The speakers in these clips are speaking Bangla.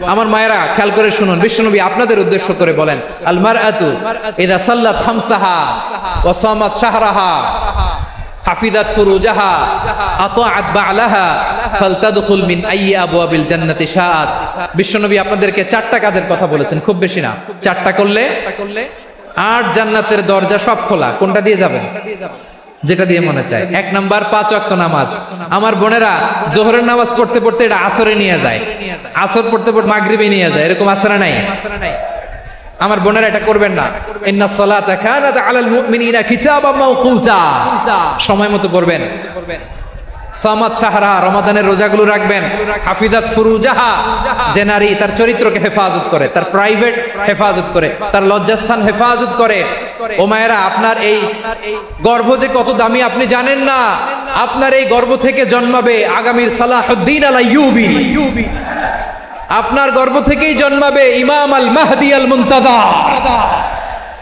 আমার মায়েরা খেয়াল করে শুনুন, বিশ্বনবী আপনাদের উদ্দেশ্য করে বলেন আলমার আতু ইদা সাল্লাত শাহরাহা হাফিদাত ফুরুজাহা মিন জান্নাতি বিশ্বনবী আপনাদেরকে চারটা কাজের কথা বলেছেন, খুব বেশি না। চারটা করলে আট জান্নাতের দরজা সব খোলা, কোনটা দিয়ে যাবেন? যেটা দিয়ে মনে চায়। এক নাম্বার, পাঁচ অক্ত নামাজ। আমার বোনেরা, জোহরের নামাজ পড়তে পড়তে এটা আসরে নিয়ে যায়। আসর পড়তে পড়তে মাগরিবে নিয়ে যায়। এরকম আসরা নাই। আমার বোনেরা এটা করবেন না। ইন্না সালাতা কানাত আলাল মুমিনিনা কিতাবাম মাওকুতা। সময় মতো পড়বেন। সামাদ সাহারা রমাদানের রোজাগুলো রাখবেন। হাফিজাত ফুরুজাহা, যে নারী তার চরিত্রকে হেফাজত করে, তার প্রাইভেট হেফাজত করে, তার লজ্জাস্থান হেফাজত করে। ও মায়েরা, আপনার এই গর্ভ যে কত দামি আপনি জানেন না? আপনার এই গর্ভ থেকে জন্মাবে আগামীর সালাহদ্দিন আলা ইউবি ইউবি আপনার গর্ভ থেকেই জন্মাবে ইমাম আল মাহদি আল মুনতাদা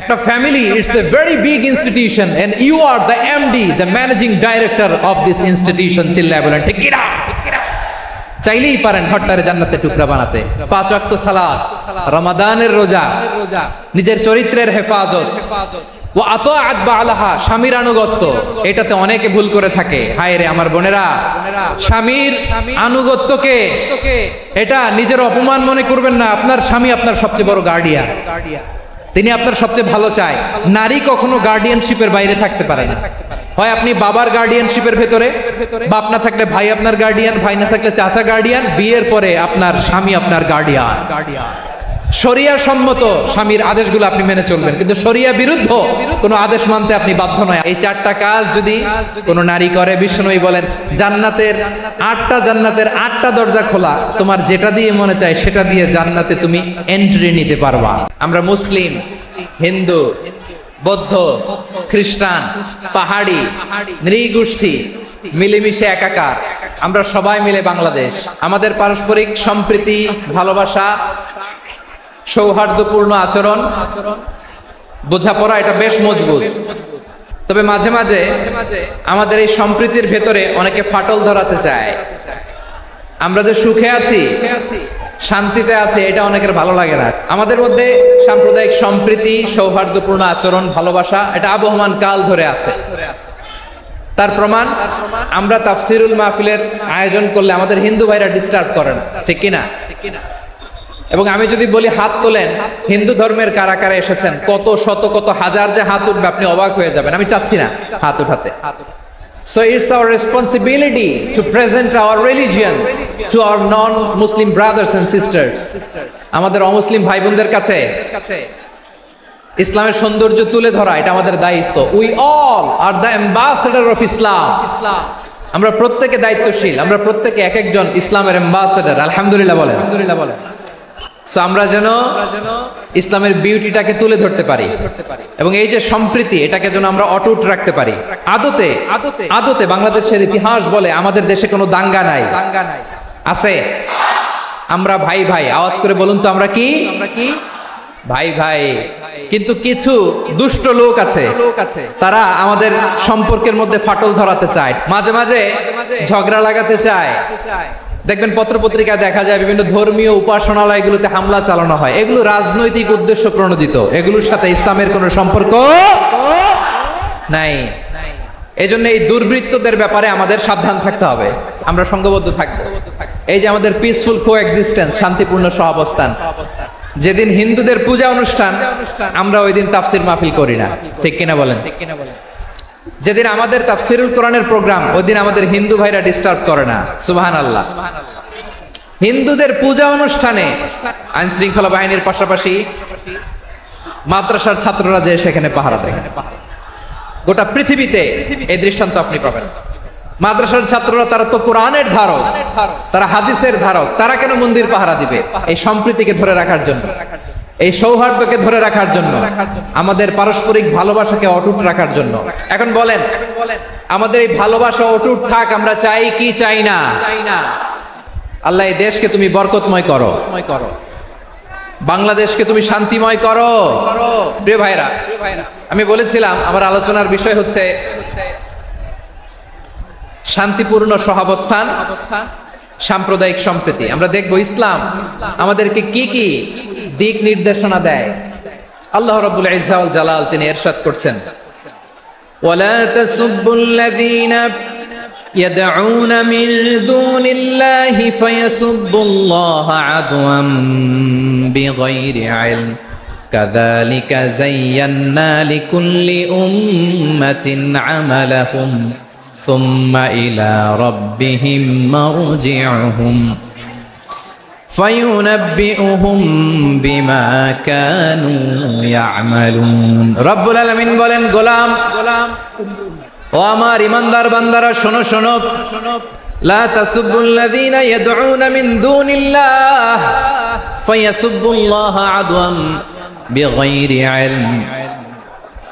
একটা family it's a very big institution and you are the MD the managing director of this institution চিল্লায় বলেন, ঠিক কিনা? চাইলেই পারেন ঘরটারে জান্নাতের টুকরা বানাতে। পাঁচ ওয়াক্ত সালাত, রমাদানের রোজা, নিজের চরিত্রের হেফাজত। ও আত আলাহা স্বামীর আনুগত্য। এটাতে অনেকে ভুল করে থাকে। হায় রে আমার বোনেরা, স্বামীর আনুগত্যকে, এটা নিজের অপমান মনে করবেন না। আপনার স্বামী আপনার সবচেয়ে বড় গার্ডিয়ান তিনি আপনার সবচেয়ে ভালো চায়। নারী কখনো গার্ডিয়ানশিপের বাইরে থাকতে পারে না। হয় আপনি বাবার গার্ডিয়ানশিপের ভেতরে, বাপ না থাকলে ভাই আপনার গার্ডিয়ান ভাই না থাকলে চাচা গার্ডিয়ান বিয়ের পরে আপনার স্বামী আপনার গার্ডিয়ান গার্ডিয়ান শরিয়া সম্মত স্বামীর আদেশগুলো আপনি মেনে চলবেন। কিন্তু শরিয়া বিরুদ্ধ কোনো আদেশ মানতে আপনি বাধ্য নয়। এই চারটা কাজ যদি কোনো নারী করে বিষ্ণুই বলেন, জান্নাতের আটটা জান্নাতের আটটা দরজা খোলা, তোমার যেটা দিয়ে মনে চায় সেটা দিয়ে জান্নাতে তুমি এন্ট্রি নিতে পারবা। আমরা মুসলিম, হিন্দু, বৌদ্ধ, খ্রিস্টান, পাহাড়ি, নৃগোষ্ঠী, মিলেমিশে একাকার। আমরা সবাই মিলে বাংলাদেশ। আমাদের পারস্পরিক সম্প্রীতি, ভালোবাসা সৌহার্দ্যপূর্ণ আচরণ, বোঝাপড়া এটা বেশ মজবুত। তবে মাঝে মাঝে আমাদের এই সম্প্রীতির ভেতরে অনেকে ফাটল ধরাতে চায়। আমরা যে সুখে আছি, শান্তিতে আছে, এটা অনেকের ভালো লাগে না। আমাদের মধ্যে সাম্প্রদায়িক সম্প্রীতি, সৌহার্দ্যপূর্ণ আচরণ, ভালোবাসা, এটা আবহমান কাল ধরে আছে। তার প্রমাণ, আমরা তাফসিরুল মাহফিলের আয়োজন করলে আমাদের হিন্দু ভাইরা ডিস্টার্ব করে না ঠিক কিনা? এবং আমি যদি বলি হাত তোলেন, হিন্দু ধর্মের কারা কারা এসেছেন, কত শত, কত হাজার যে হাত উঠবে, আপনি অবাক হয়ে যাবেন। আমি চাচ্ছি না হাত উঠাতে। So it's our responsibility to present our religion to our non-Muslim brothers and sisters. আমাদের অমুসলিম ভাই বোনদের কাছে ইসলামের সৌন্দর্য তুলে ধরা, এটা আমাদের দায়িত্ব। We all are the ambassador of ইসলাম আমরা প্রত্যেকে দায়িত্বশীল, আমরা প্রত্যেকে এক একজন ইসলামের অ্যাম্বাসেডার আলহামদুলিল্লাহ বলেন আলহামদুলিল্লাহ বলেন। সো আমরা যেন ইসলামের বিউটিটাকে তুলে ধরতে পারি। এবং এই যে সম্প্রীতি এটাকে যেন আমরা অটুট রাখতে পারি। আদতে আদতে। আদতে বাংলাদেশের ইতিহাস বলে আমাদের দেশে কোনো দাঙ্গা নাই। দাঙ্গা নাই। আছে? আমরা ভাই ভাই আওয়াজ করে বলুন তো আমরা কি? আমরা কি? ভাই ভাই। কিন্তু কিছু দুষ্ট লোক আছে। লোক আছে। তারা আমাদের সম্পর্কের মধ্যে ফাটল ধরাতে চায়। মাঝে মাঝে ঝগড়া লাগাতে চায়। দেখবেন পত্রপত্রিকায় দেখা যায় বিভিন্ন ধর্মীয় উপাসনালয়গুলোতে হামলা চালানো হয়। এগুলো রাজনৈতিক উদ্দেশ্য প্রণোদিত। এগুলোর সাথে ইসলামের কোনো সম্পর্ক নাই। এই জন্য এই দুর্বৃত্তদের ব্যাপারে আমাদের সাবধান থাকতে হবে। আমরা সঙ্গবদ্ধ থাকব। এই যে আমাদের পিসফুল কো এক্সিস্টেন্স শান্তিপূর্ণ সহাবস্থান। যেদিন হিন্দুদের পূজা অনুষ্ঠান, আমরা ওই দিন তাফসির মাহফিল করি না। ঠিক কিনা বলেন ঠিক কিনা বলেন? যেদিন আমাদের তাফসিরুল কোরআনের প্রোগ্রাম ওই দিন আমাদের হিন্দু ভাইরা ডিস্টার্ব করে না। সুবাহান আল্লাহ হিন্দুদের পূজা অনুষ্ঠানে আইন শৃঙ্খলা বাহিনীর পাশাপাশি মাদ্রাসার ছাত্ররা যে সেখানে পাহারা দেয়। গোটা পৃথিবীতে এই দৃষ্টান্ত আপনি পাবেন। মাদ্রাসার ছাত্ররা তারা তো কোরআনের ধারক, তারা হাদিসের ধারক, তারা কেন মন্দির পাহারা দিবে এই সম্প্রীতিকে ধরে রাখার জন্য? এই সৌহার্দ্যকে ধরে রাখার জন্য আমাদের পারস্পরিক ভালোবাসাকে অটুট রাখার জন্য। এখন বলেন আমাদের এই ভালোবাসা অটুট থাক আমরা চাই কি চাই না? আল্লাহ এই দেশকে তুমি বরকতময় করো। করো। বাংলাদেশকে তুমি শান্তিময় করো। প্রিয় ভাইরা আমি বলেছিলাম আমার আলোচনার বিষয় হচ্ছে শান্তিপূর্ণ সহাবস্থান সাম্প্রদায়িক সম্প্রীতি। আমরা দেখব ইসলাম আমাদেরকে কি কি দিক নির্দেশনা দেয় আল্লাহ রাব্বুল ইজ্জা ওয়াল জালাল তিনি ইরশাদ করছেন ولا تسبوا الذين يدعون من دون الله فيسبوا الله عدوا بغير علم كذلك زينا لكل أمة عملهم ثم إلى ربهم مرجعهم ফাইউনাব্বিউহুম বিমা কানু ইয়ামালুন। রব্বুল আলামিন বলেন, গোলাম গোলাম, ও আমার ইমানদার বান্দারা, শোনো শোনো। শোনো লা তাসুবুল্লাযীনা ইয়াদউনা মিন দুনিল্লাহ ফায়াসুবুল্লাহ আদওয়ান বিগাইরি ইলম।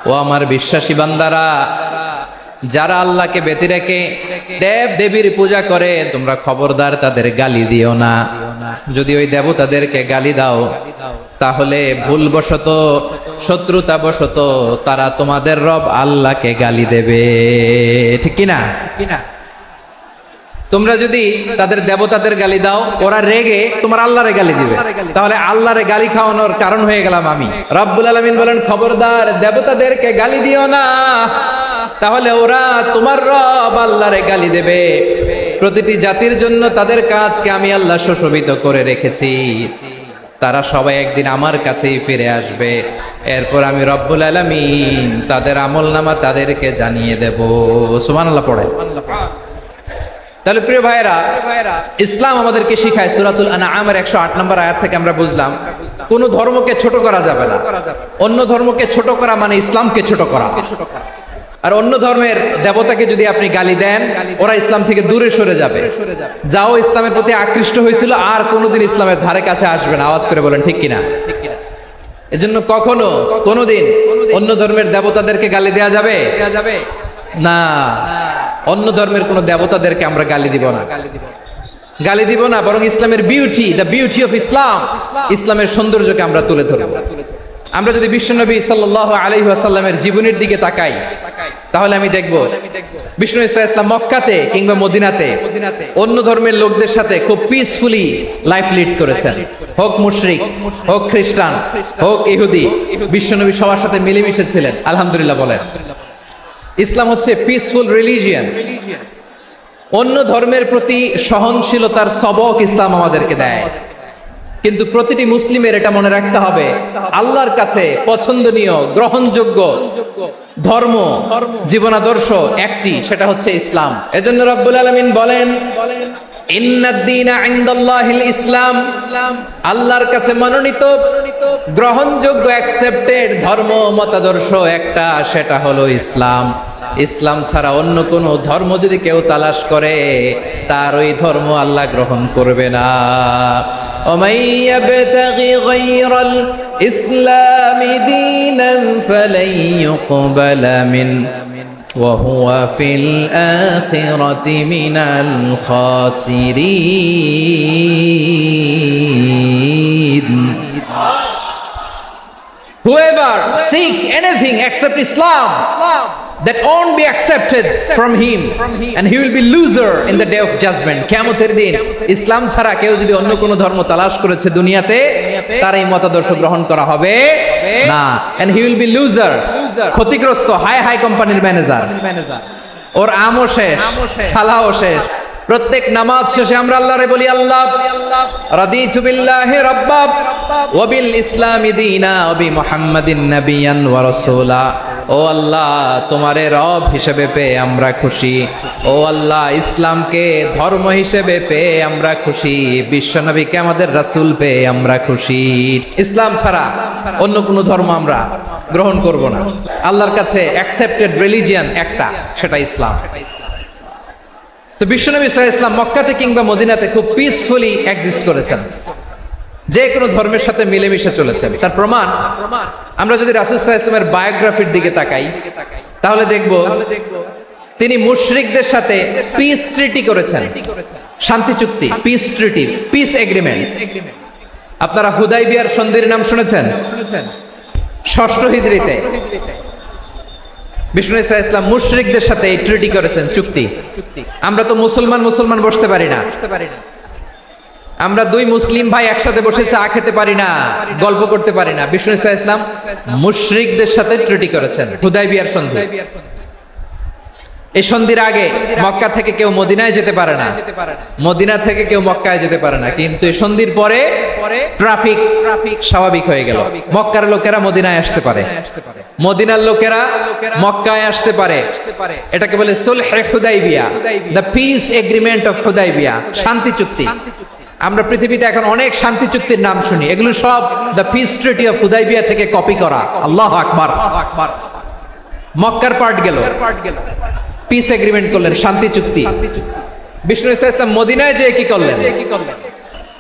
ও আমার বিশ্বাসী বান্দারা যারা আল্লাহকে ব্যতি রেখে দেব দেবীর পূজা করে, তোমরা খবরদার তাদের গালি দিও না। যদি ওই দেবতাদেরকে গালি দাও, তাহলে ভুলবশত শত্রুতা বশত তারা তোমাদের রব আল্লাহকে গালি দেবে। ঠিক কিনা? তোমরা যদি তাদের দেবতাদের গালি দাও, ওরা রেগে তোমার আল্লাহরে গালি দিবে। তাহলে আল্লাহরে গালি খাওয়ানোর কারণ হয়ে গেলাম আমি। রব্বুল আলমিন বলেন, খবরদার দেবতাদেরকে গালি দিও না। তাহলে ওরা তোমার রব আল্লাহরে গালি দেবে। প্রতিটি জাতির জন্য তাদের কাজকে আমি আল্লাহ সুশোভিত করে রেখেছি। তারা সবাই একদিন আমার কাছেই ফিরে আসবে। এরপর আমি রব্বুল আলমিন তাদের আমল নামা তাদেরকে জানিয়ে দেব। সুমান আল্লাহ পড়ে তাহলে প্রিয় ভাইরা ইসলাম আমাদেরকে শিখায় সুরাতুল আনামের একশো আট নম্বর আয়াত থেকে আমরা বুঝলাম, কোন ধর্মকে ছোট করা যাবে না। অন্য ধর্মকে ছোট করা মানে ইসলামকে ছোট করা। আর অন্য ধর্মের দেবতাকে যদি আপনি গালি দেন, ওরা ইসলাম থেকে দূরে সরে যাবে। যাও, ইসলামের প্রতি আকৃষ্ট হয়েছিল, আর কোনোদিন ইসলামের ধারে কাছে আসবে না। আওয়াজ করে বলেন, ঠিক কিনা? এজন্য কখনো, কোনোদিন অন্য ধর্মের দেবতাদেরকে গালি দেয়া যাবে? না। অন্য ধর্মের কোন দেবতাদেরকে আমরা গালি দিব না। গালি দিব না, বরং ইসলামের বিউটি দ্য বিউটি অফ ইসলাম ইসলামের সৌন্দর্যকে আমরা তুলে ধরব। আমরা যদি বিশ্বনবী সাল্লাহ আলহি আসাল্লামের জীবনের দিকে তাকাই, তাহলে আমি দেখব বিষ্ণু ইসলাম মক্কাতে কিংবা মদিনাতে অন্য ধর্মের লোকদের সাথে খুব পিসফুলি লাইফ লিড করেছেন। হোক মুশরিক, হোক খ্রিস্টান, হোক ইহুদি, বিশ্বনবী সবার সাথে মিলেমিশে ছিলেন। আলহামদুলিল্লাহ বলেন। ইসলাম হচ্ছে পিসফুল রিলিজিয়ান অন্য ধর্মের প্রতি সহনশীলতার সবক ইসলাম আমাদেরকে দেয়। কিন্তু প্রতিটি মুসলিমের এটা মনে রাখতে হবে, আল্লাহর কাছে পছন্দনীয়, গ্রহণযোগ্য ধর্ম, জীবনাদর্শ একটি, সেটা হচ্ছে ইসলাম। এজন্য রব্বুল আলমিন বলেন ইসলাম আল্লাহর কাছে মনোনীত, গ্রহণযোগ্য অ্যাকসেপ্টেড ধর্ম, মতাদর্শ একটা, সেটা হলো ইসলাম। ইসলাম ছাড়া অন্য কোন ধর্ম যদি কেউ তালাশ করে তার ওই ধর্ম আল্লাহ গ্রহণ করবে না ومن يبتغي غير الإسلام دينا فلن يقبل منه وهو في الآخرة من الخاسرين Whoever seek anything except Islam, That won't be accepted from him, and he will be loser in the day of judgment. কেমতের দিন ইসলাম ছাড়া কেউ যদি অন্য কোনো ধর্ম তালাশ করেছে দুনিয়াতে তার এই মতাদর্শ গ্রহণ করা হবে না। And he will be loser ক্ষতিগ্রস্ত হাই হাই কোম্পানির ম্যানেজার ওর আমও শেষ সালাও শেষ। প্রত্যেক নামাজ শেষে আমরা আল্লাহরে বলি আল্লাহ রাদিতু বিল্লাহি রাব্বা ওয়া বিল ইসলামি দীনা ওয়া বি মুহাম্মাদিন নাবিয়ান ওয়া রাসূলা। ও আল্লাহ, তোমারে রব হিসেবে পেয়ে আমরা খুশি। ও আল্লাহ, ইসলামকে ধর্ম হিসেবে পেয়ে আমরা খুশি। বিশ্বনবীকে আমাদের রাসূল পেয়ে আমরা খুশি। ইসলাম ছাড়া অন্য কোনো ধর্ম আমরা গ্রহণ করব না। আল্লাহর কাছে অ্যাকসেপ্টেড রিলিজিয়ান একটা, সেটা ইসলাম। তো বিশ্বনবী সাহা ইসলাম মক্কাতে কিংবা মদিনাতে খুব পিসফুলি এক্সিস্ট করেছেন। যে কোনো ধর্মের সাথে মিলেমিশে চলেছেন তার প্রমাণ, আমরা যদি রাসুল ইসলামের বায়োগ্রাফির দিকে তাকাই, তাহলে দেখব তিনি মুশরিকদের সাথে পিস ট্রিটি করেছেন। শান্তি চুক্তি পিস ট্রিটি পিস এগ্রিমেন্ট আপনারা হুদাই বিয়ার সন্ধির নাম শুনেছেন? ষষ্ঠ হিজড়িতে। বিষ্ণু ইসা ইসলাম মুশরিকদের সাথে এই ট্রিটি করেছেন, চুক্তি। আমরা তো মুসলমান মুসলমান বসতে পারি না। আমরা দুই মুসলিম ভাই একসাথে বসে চা খেতে পারি না, গল্প করতে পারি না। বিষ্ণু ইসা ইসলাম মুশরিকদের সাথে ট্রিটি করেছেন, হুদাই বিয়ার সন্ধি। এই সন্ধির আগে মক্কা থেকে কেউ মদিনায় যেতে পারে না। মদিনা থেকে কেউ মক্কায় যেতে পারে না। কিন্তু এই সন্ধির পরে ট্রাফিক ট্রাফিক স্বাভাবিক হয়ে গেল। মক্কার লোকেরা মদিনায় আসতে পারে। মদিনার লোকেরা মক্কায় আসতে পারে। এটাকে বলে সুলহে হুদাইবিয়া the peace agreement of Hudaibiya, শান্তি চুক্তি। আমরা পৃথিবীতে এখন অনেক শান্তি চুক্তির নাম শুনি। এগুলো সব the peace treaty of Hudaibiya থেকে কপি করা। আল্লাহ আকবার। মক্কার পার্ট গেল। পিস এগ্রিমেন্ট করলেন, শান্তি চুক্তি। বিষ্ণু ইসা ইসলাম মদিনায় যে কি করলেন?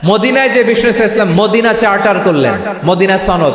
মদিনায় যে বিষ্ণু ইসা ইসলাম মদিনা চার্টার করলেন। মদিনা সনদ।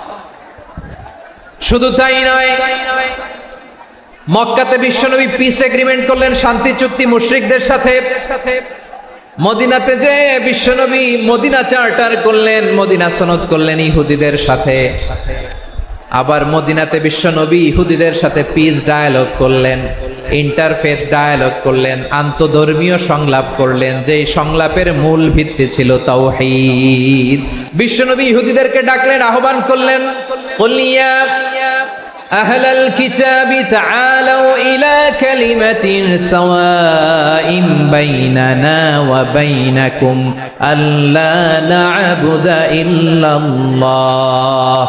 শুধু তাই নয়, মক্কাতে বিশ্বনবী পিস এগ্রিমেন্ট করলেন, শান্তি, চুক্তি, মুশরিকদের সাথে। মদিনাতে যে বিশ্বনবী মদিনা চার্টার করলেন, মদিনা সনদ করলেন ইহুদিদের সাথে। আবার মদিনাতে বিশ্বনবী ইহুদিদের সাথে পিস ডায়ালগ করলেন। ইন্টারফেথ ডায়ালগ করলেন আন্তধর্মীয় সংলাপ করলেন যে সংলাপের মূল ভিত্তি ছিল তাওহীদ বিশ্বনবী ইহুদিদেরকে ডাকলেন আহ্বান করলেন কলিয়া أهل الكتاب تعالوا إلى كلمة سواء بيننا وبينكم ألا نعبد إلا الله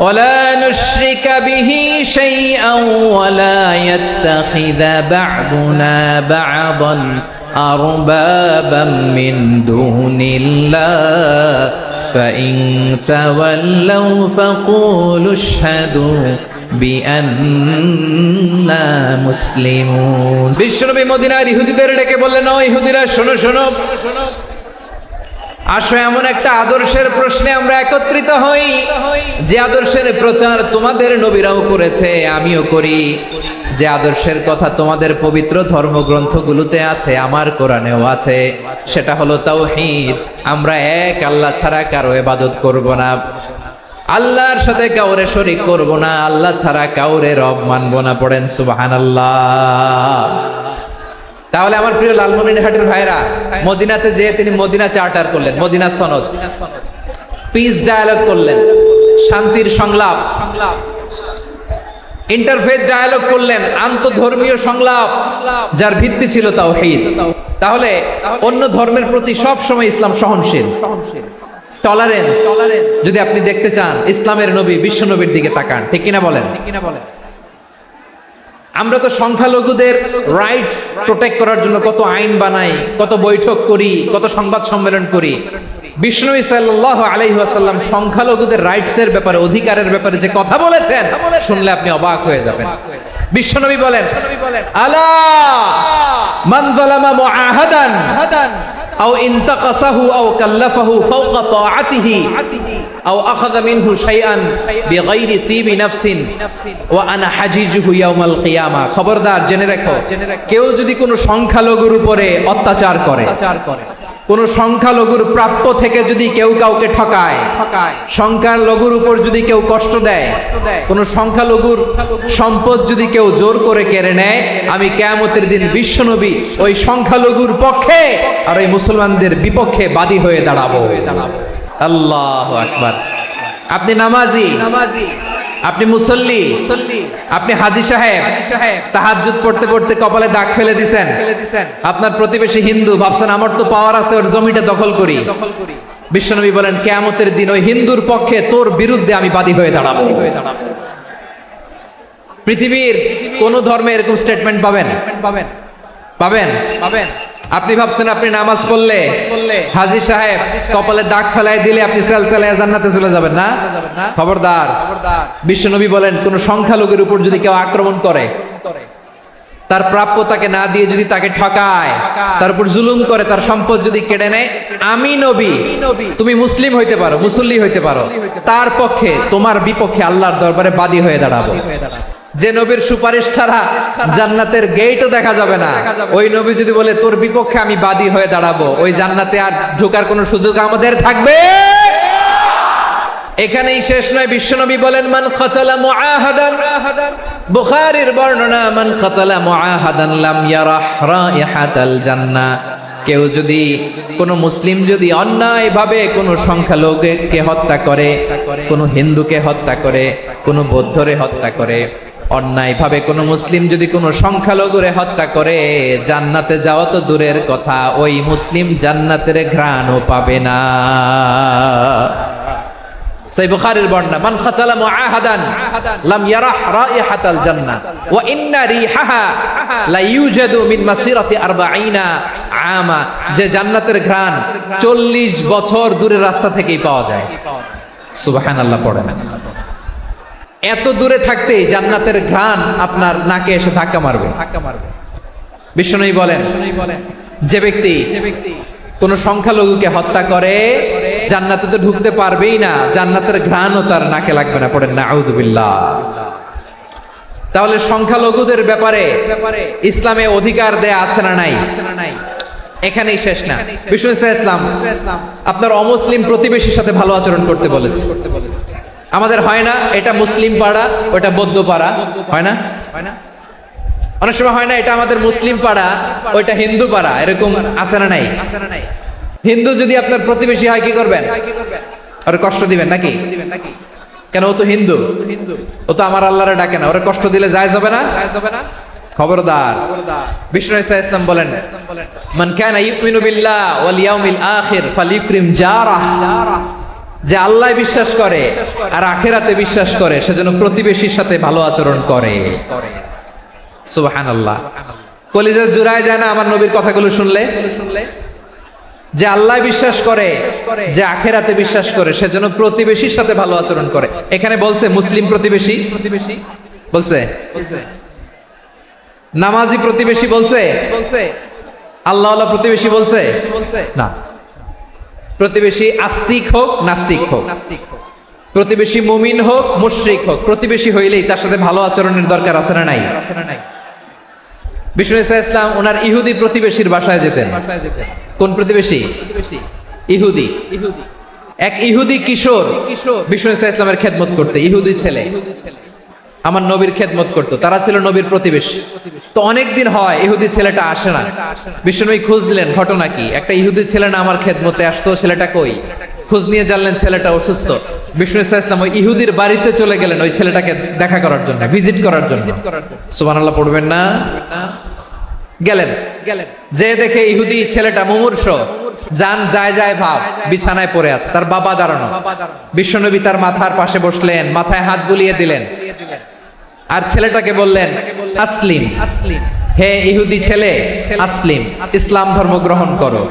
ولا نشرك به شيئا ولا يتخذ بعضنا بعضا أربابا من دون الله فإن تولوا فقولوا اشهدوا বিআন্না মুসলিমুন বিশ্বনবী মদিনার ইহুদিদের ডেকে বললেন ও ইহুদিরা শোনো শোনো আসো, এমন একটা আদর্শের প্রশ্নে আমরা একত্রিত হই, যে আদর্শের প্রচার তোমাদের নবীরাও করেছে, আমিও করি। যে আদর্শের কথা তোমাদের পবিত্র ধর্মগ্রন্থগুলোতে আছে, আমার কোরআনেও আছে, সেটা হলো তাওহীদ। আমরা এক, আল্লাহ ছাড়া কারও এবাদত করব না। আল্লাহর সাথে কাউরে শরিক করব না, আল্লাহ ছাড়া কাউরে রব মানব না, পড়েন সুবহানাল্লাহ। তাহলে আমার প্রিয় লালমনিরহাটের ভাইরা মদিনাতে যে তিনি মদিনা চার্টার করলেন মদিনা সনদ। পিস ডায়ালগ করলেন শান্তির সংলাপ। ইন্টারফেস ডায়ালগ করলেন আন্তধর্মীয় সংলাপ যার ভিত্তি ছিল তাওহীদ। তাহলে অন্য ধর্মের প্রতি সব সময় ইসলাম সহনশীল। টলারেন্স যদি আপনি দেখতে চান ইসলামের নবী বিশ্ব নবীর দিকে তাকান ঠিক কিনা বলেন? ঠিক কিনা বলেন। আমরা তো সংখ্যালঘুদের রাইটস প্রোটেক্ট করার জন্য কত আইন বানাই কত বৈঠক করি কত সংবাদ সম্মেলন করি। বিষ্ণু সাল্লাহ আলাইহাসাল্লাম সংখ্যালঘুদের রাইটস এর ব্যাপারে অধিকারের ব্যাপারে যে কথা বলেছেন শুনলে আপনি অবাক হয়ে যাবেন। বিশ্বনবী বলেন আলা মান যালামা মুআহাদান আও ইনতাকাসাহু আও কাল্লাফাহু ফাওকা তাআতিহি, আও আখাযা মিনহু শাইআন বিগাইরি তিবি নাফসিন, ওয়া আনা হাজিজুহু ইয়াউমাল কিয়ামা। খবরদার, জেনে রাখো, কেউ যদি কোনো সংখ্যালঘুর উপরে অত্যাচার করে কোন সংখ্যালঘুর প্রাপ্য থেকে যদি কেউ কাউকে ঠকায় সংখ্যালঘুর উপর যদি কেউ কষ্ট দেয় কোন সংখ্যালঘুর সম্পদ যদি কেউ জোর করে কেড়ে নেয় আমি কেয়ামতের দিন বিশ্বনবী ওই সংখ্যালঘুর পক্ষে আর ওই মুসলমানদের বিপক্ষে বাদী হয়ে দাঁড়াবো। আল্লাহ আকবার। আপনি নামাজি? নামাজি। আপনি মুসল্লি আপনি হাজি সাহেব তাহাজ্জুদ পড়তে পড়তে কপালে দাগ ফেলে দিছেন। আপনার প্রতিবেশী হিন্দু ভাবছেন আমার তো পাওয়ার আছে ওর জমিটা দখল করি। বিশ্বনবী বলেন কেয়ামতের দিন ওই হিন্দুর পক্ষে তোর বিরুদ্ধে আমি বাদী হয়ে দাঁড়াবো। পৃথিবীর কোন ধর্মে এরকম স্টেটমেন্ট পাবেন? পাবেন। পাবেন? পাবেন। আপনি ভাবছেন আপনি নামাজ পড়লে হাজি সাহেব কপালে দাগ ফেলায় দিলে আপনি সেল সেলায় জান্নাতে চলে যাবেন না? খবরদার। বিশ্বনবী বলেন, কোন সংখ্যালঘুর উপর যদি কেউ আক্রমণ করে, তার প্রাপ্য তাকে না দিয়ে যদি তাকে ঠকায়, তার উপর জুলুম করে, তার সম্পদ যদি কেড়ে নেয়, আমি নবী, তুমি মুসলিম হইতে পারো, মুসল্লি হইতে পারো। তার পক্ষে, তোমার বিপক্ষে আল্লাহর দরবারে বাদী হয়ে দাঁড়াবো। যে নবীর সুপারিশ ছাড়া জান্নাতের গেটও দেখা যাবে না। ওই নবী যদি বলে তোর বিপক্ষে আমি বাদী হয়ে দাঁড়াবো ওই জান্নাতে আর ঢোকার কোনো সুযোগ আমাদের থাকবে? এখানেই শেষ নয়। বিশ্বনবী বলেন মান খাতালা মুআহাদান। বুখারীর বর্ণনা মান খাতালা মুআহাদান লাম ইয়ারাহ রাইহাতাল জান্নাহ কেউ যদি কোনো মুসলিম যদি অন্যায়ভাবে কোনো সংখ্যালঘুকে হত্যা করে কোনো হিন্দুকে হত্যা করে কোনো বৌদ্ধরে হত্যা করে অন্যায়ভাবে কোনো মুসলিম যদি কোনো সংখ্যালঘুরে হত্যা করে, জান্নাতে যাওয়া তো দূরের কথা, ওই মুসলিম জান্নাতের ঘ্রাণও পাবে না। সেই মান খাতালা মুআহাদান লাম ইয়ারাহ রাইহাতাল জান্নাহ ওয়া ইন্না রিহাহা লা ইউজাদু মাসিরাতি 40 আমা যে জান্নাতের ঘ্রাণ 40 বছর দূরের রাস্তা থেকেই পাওয়া যায়। সুবহানাল্লাহ, পড়ে না। এত দূরে থাকতে জান্নাতের ঘ্রাণ আপনার নাকে এসে ধাক্কা মারবে। ধাক্কা মারবে। বিষ্ণুই বলেন যে ব্যক্তি যে ব্যক্তি কোন সংখ্যালঘুকে হত্যা করে জান্নাতে তো ঢুকতে পারবেই না জান্নাতের ঘ্রাণও তার নাকে লাগবে না পড়েন না আউদুবিল্লাহ তাহলে সংখ্যালঘুদের ব্যাপারে ইসলামে অধিকার দেয়া আছে না নাই? এখানেই শেষ না। বিষ্ণু ইসলাম আপনার অমুসলিম প্রতিবেশীর সাথে ভালো আচরণ করতে বলেছে। আমাদের হয় না এটা মুসলিম পাড়া ওটা বৌদ্ধ পাড়া। হয় না? হয় না। অনেক সময় হয় না এটা আমাদের মুসলিম পাড়া ওইটা হিন্দু পাড়া এরকম আছে না নাই? হিন্দু যদি আপনার প্রতিবেশী হয় কি করবেন? ওর কষ্ট দিবেন নাকি? কেন ও তো হিন্দু? ও তো আমার আল্লাহরে ডাকে না ওরা কষ্ট দিলে যায় যাবে না? খবরদার। বিষ্ণু ইসা ইসলাম বলেন মান কানা ইউমিনু বিল্লাহ ওয়াল ইয়াউমিল আখির ফালিউকরিম জারাহ। যে আল্লাহ বিশ্বাস করে আর আখেরাতে বিশ্বাস করে, সেজন্য প্রতিবেশীর সাথে ভালো আচরণ করে। সুবাহান কলিজা জুড়ায় যায় না আমার নবীর কথাগুলো শুনলে? যে আল্লাহ বিশ্বাস করে, যে আখেরাতে বিশ্বাস করে, সেজন্য প্রতিবেশীর সাথে ভালো আচরণ করে। এখানে বলছে মুসলিম প্রতিবেশী? প্রতিবেশী বলছে? নামাজি প্রতিবেশী বলছে? বলছে আল্লাহ প্রতিবেশী বলছে? না। প্রতিবেশী আস্তিক হোক, নাস্তিক হোক। প্রতিবেশী মুমিন হোক, মুশ্রিক হোক। প্রতিবেশী হইলেই তার সাথে ভালো আচরণের দরকার আছে না নাই? বিষ্ণু ইসা ইসলাম ওনার ইহুদি প্রতিবেশীর বাসায় যেতেন। কোন প্রতিবেশী? ইহুদি। ইহুদি এক ইহুদি কিশোর কিশোর বিষ্ণু ইসা ইসলামের খেদমত করতে, ইহুদি ছেলে। আমার নবীর খেদমত করতো। তারা ছিল নবীর প্রতিবেশী। তো অনেক দিন হয় ইহুদি ছেলেটা আসে না। বিষ্ণুনবী খোঁজ দিলেন ঘটনা কি? একটা ইহুদি ছেলে না আমার খেদমতে আসতো, ছেলেটা কই? খোঁজ নিয়ে জানলেন ছেলেটা অসুস্থ। বিষ্ণু ইসলাম ওই ইহুদির বাড়িতে চলে গেলেন ওই ছেলেটাকে দেখা করার জন্য, ভিজিট করার জন্য। সুবান আল্লাহ পড়বেন না? গেলেন। গেলেন যে দেখে ইহুদি ছেলেটা মুমূর্ষ, যান যায় যায় ভাব, বিছানায় পড়ে আছে, তার বাবা দাঁড়ানো। বিশ্বনবী তার মাথার পাশে বসলেন, মাথায় হাত বুলিয়ে দিলেন। আর ছেলেটাকে বললেন আসলিম। হে ইহুদি ছেলে আসলিম। ইসলাম ধর্ম গ্রহণ করো।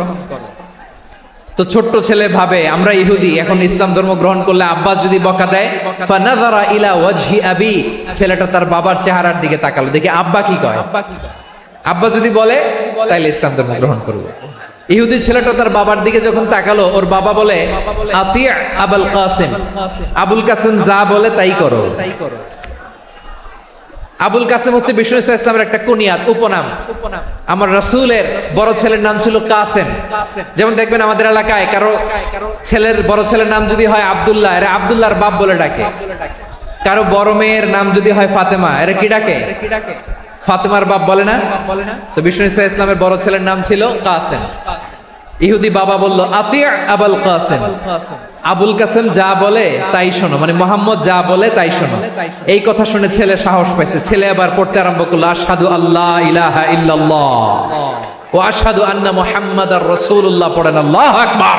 তো ছোট্ট ছেলে ভাবে আমরা ইহুদি এখন ইসলাম ধর্ম গ্রহণ করলে আব্বা যদি বকা দেয় ফানাযারা ইলা ওয়াজহি আবি। ছেলেটা তার বাবার চেহারার দিকে তাকালো দেখি আব্বা কি কয়? আব্বা যদি বলে তাইলে ইসলাম ধর্ম গ্রহণ করব। ইহুদি ছেলেটা তার বাবার দিকে যখন তাকালো ওর বাবা বলে আতিয়া আবুল কাসিম। আবুল কাসিম যা বলে তাই করো। তাই করো। আবুল কাসেম হচ্ছে বিষ্ণু ইসা ইসলামের একটা কুনিয়াত উপনাম। আমার রসুলের বড় ছেলের নাম ছিল কাসেম। যেমন দেখবেন আমাদের এলাকায় কারও ছেলের বড় ছেলের নাম যদি হয় আবদুল্লাহ, এরা আবদুল্লাহর বাপ বলে ডাকে। কারও বড় মেয়ের নাম যদি হয় ফাতেমা, এরা কি ডাকে? ফাতেমার বাপ বলে না? তো বিষ্ণু ইসা ইসলামের বড় ছেলের নাম ছিল কাসেম। ইহুদি বাবা বলল আতিয়া আবুল কাসেম। আবুল কাসেম যা বলে তাই শোনো মানে মোহাম্মদ যা বলে তাই শোনো। এই কথা শুনে ছেলে সাহস পাইছে। ছেলে আবার পড়তে আরম্ভ করল আসাদু আল্লাহ ইলাহা ইল্লাল্লাহ। ও আসাদু আন্না মোহাম্মদ আর রসুল্লাহ পড়েন, আল্লাহ আকবার।